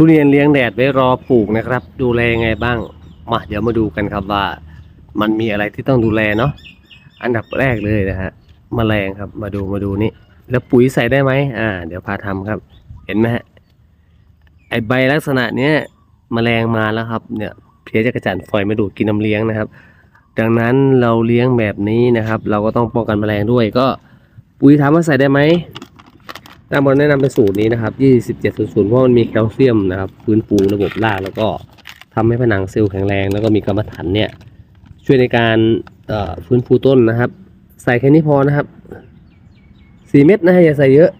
ทุเรียนเลี้ยงแดดไว้รอปลูกนะครับ ดูแลยังไงบ้างมาเดี๋ยวมาดูกันครับว่า มันมีอะไรที่ต้องดูแลเนาะอันดับแรกเลยนะฮะแมลงครับมาดูมาดูนี่แล้วปุ๋ยใส่ได้ไหมอ่า เดี๋ยวพาทำครับ เห็นไหมฮะไอใบลักษณะเนี้ยแมลงมาแล้วครับ เนี่ยเพี้ยจักระจันฝอยมาดูดกินน้ำเลี้ยงนะครับ ดังนั้นเราเลี้ยงแบบนี้นะครับ เราก็ต้องป้องกันแมลงด้วยก็ปุ๋ยถามว่าใส่ได้ไหม ตามบอลแนะนำเป็นสูตรนี้นะครับ 2700 เพราะมันมีแคลเซียมนะครับฟื้นฟูระบบรากแล้วก็ทำให้ผนังเซลล์แข็งแรง แล้วก็มีกรรมฐานเนี่ยช่วยในการฟื้นฟูต้นนะครับ ใส่แค่นี้พอนะครับ 4 เม็ดนะฮะอย่าใส่เยอะ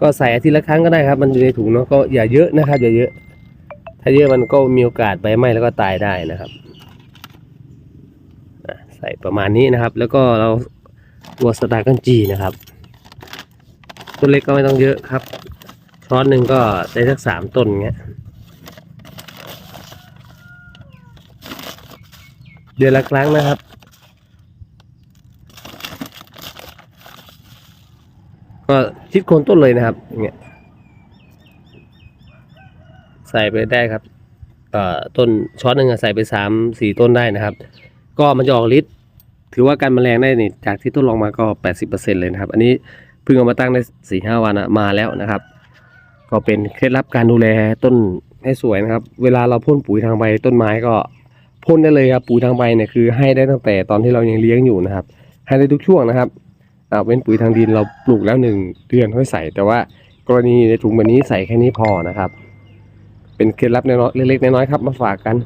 ก็ใส่อาทิตย์ละครั้งก็ได้ครับ มันอยู่ในถุงเนาะก็อย่าเยอะนะครับอย่าเยอะ ถ้าเยอะมันก็มีโอกาสใบไหม้แล้วก็ตายได้นะครับใส่ประมาณนี้นะครับ แล้วก็เราตัวสตาร์กันจีนะครับ ต้นเล็กก็ไม่ต้องเยอะครับ ช้อนหนึ่งก็ได้สักสามต้นเงี้ย เดือนละครั้งนะครับ ก็ชิดโคนต้นเลยนะครับเงี้ย ใส่ไปได้ครับต้นช้อนหนึ่งอะใส่ไปสามสี่ต้นได้นะครับ ก็มันจะออกฤทธิ์ถือว่าการแมลงได้นี่จากที่ทดลองมาก็แปดสิบเปอร์เซ็นเลยนะครับ อันนี้ เพิ่งเอามาตั้งได้สี่ห้าวันอะมาแล้วนะครับ ก็เป็นเคล็ดลับการดูแลต้นให้สวยนะครับ เวลาเราพ่นปุ๋ยทางใบต้นไม้ก็พ่นได้เลยครับปุ๋ยทางใบเนี่ยคือให้ได้ตั้งแต่ตอนที่เรายังเลี้ยงอยู่นะครับ ให้ได้ทุกช่วงนะครับเอาเว้นปุ๋ยทางดินเราปลูกแล้วหนึ่งเดือนค่อยใส่ แต่ว่ากรณีในถุงแบบนี้ใส่แค่นี้พอนะครับ เป็นเคล็ดลับเล็กๆน้อยๆครับมาฝากกัน